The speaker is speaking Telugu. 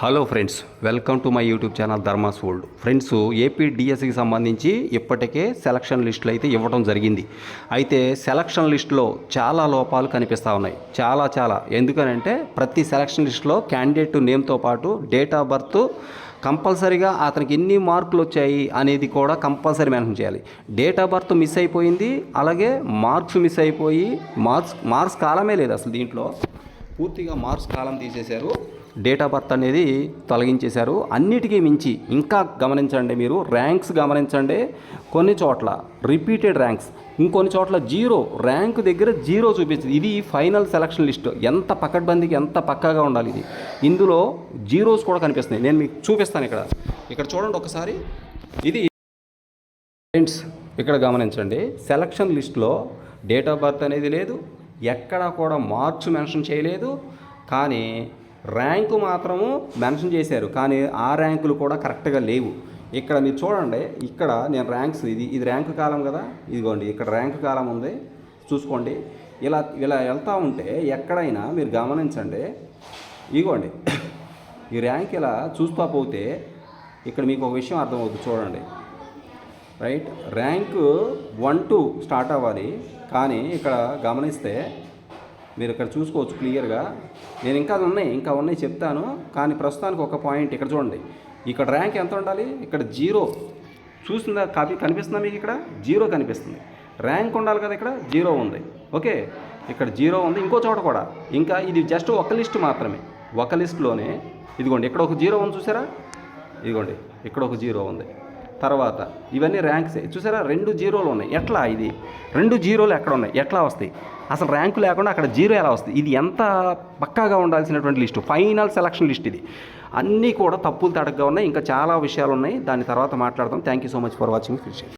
Hello friends welcome to my YouTube channel Dharma's world friends AP డిఎస్సికి సంబంధించి ఇప్పటికే సెలక్షన్ లిస్టులు అయితే ఇవ్వడం జరిగింది. అయితే సెలక్షన్ లిస్టులో చాలా లోపాలు కనిపిస్తూ ఉన్నాయి. చాలా చాలా. ఎందుకనంటే ప్రతి సెలక్షన్ లిస్టులో క్యాండిడేట్ నేమ్తో పాటు డేట్ ఆఫ్ బర్త్ కంపల్సరీగా అతనికి ఎన్ని మార్కులు వచ్చాయి అనేది కూడా కంపల్సరీ మెన్షన్ చేయాలి. డేట్ ఆఫ్ బర్త్ మిస్ అయిపోయింది. అలాగే మార్క్స్ మిస్ అయిపోయి మార్క్స్ మార్క్స్ కాలమే లేదు అసలు దీంట్లో. పూర్తిగా మార్క్స్ కాలం తీసేశారు. డేట్ ఆఫ్ బర్త్ అనేది తొలగించేశారు. అన్నిటికీ మించి ఇంకా గమనించండి మీరు ర్యాంక్స్ గమనించండి. కొన్ని చోట్ల రిపీటెడ్ ర్యాంక్స్ ఇంకొన్ని చోట్ల జీరో ర్యాంక్ దగ్గర జీరో చూపించింది. ఇది ఫైనల్ సెలక్షన్ లిస్ట్. ఎంత పకడ్బందీకి ఎంత పక్కాగా ఉండాలి ఇది. ఇందులో జీరోస్ కూడా కనిపిస్తున్నాయి. నేను మీకు చూపిస్తాను ఇక్కడ. ఇక్కడ చూడండి ఒకసారి. ఇది ఫ్రెండ్స్ ఇక్కడ గమనించండి. సెలక్షన్ లిస్ట్లో డేట్ ఆఫ్ బర్త్ అనేది లేదు. ఎక్కడా కూడా మార్క్స్ మెన్షన్ చేయలేదు. కానీ ర్యాంకు మాత్రము మెన్షన్ చేశారు కానీ ఆ ర్యాంకులు కూడా కరెక్ట్గా లేవు. ఇక్కడ మీరు చూడండి ఇక్కడ నేను ర్యాంక్స్ ఇది ఇది ర్యాంకు కాలం కదా? ఇదిగోండి ఇక్కడ ర్యాంకు కాలం ఉంది. చూసుకోండి ఇలా ఇలా వెళ్తూ ఉంటే ఎక్కడైనా మీరు గమనించండి. ఇదిగోండి ఈ ర్యాంక్ ఇలా చూస్తూ పోతే ఇక్కడ మీకు ఒక విషయం అర్థమవుతుంది చూడండి. Right rank one two start అవ్వాలి కానీ ఇక్కడ గమనిస్తే మీరు ఇక్కడ చూసుకోవచ్చు క్లియర్గా. నేను ఇంకా ఉన్నాయి ఇంకా ఉన్నాయి చెప్తాను. కానీ ప్రస్తుతానికి ఒక పాయింట్ ఇక్కడ చూడండి. ఇక్కడ ర్యాంక్ ఎంత ఉండాలి? ఇక్కడ జీరో. చూసిందా కాపీ కనిపిస్తుందా మీకు ఇక్కడ? జీరో కనిపిస్తుంది. ర్యాంక్ ఉండాలి కదా ఇక్కడ? జీరో ఉంది. ఓకే? ఇక్కడ జీరో ఉంది. ఇంకో చోట కూడా. ఇంకా ఇది జస్ట్ ఒక లిస్ట్ మాత్రమే. ఒక లిస్ట్లోనే. ఇదిగోండి ఇక్కడ ఒక జీరో ఉంది చూసారా? ఇదిగోండి ఇక్కడ ఒక జీరో ఉంది. తర్వాత ఇవన్నీ ర్యాంక్సే చూసారా? రెండు జీరోలు ఉన్నాయి. ఎట్లా ఇది? రెండు జీరోలు ఎక్కడ ఉన్నాయి? ఎట్లా వస్తాయి? అసలు ర్యాంకు లేకుండా అక్కడ జీరో ఎలా వస్తుంది ఇది ఎంత పక్కాగా ఉండాల్సినటువంటి లిస్టు? ఫైనల్ సెలక్షన్ లిస్ట్ ఇది. అన్నీ కూడా తప్పులు తడగ్గా ఉన్నాయి. ఇంకా చాలా విషయాలు ఉన్నాయి. దాని తర్వాత మాట్లాడదాం. Thank you so much for watching fish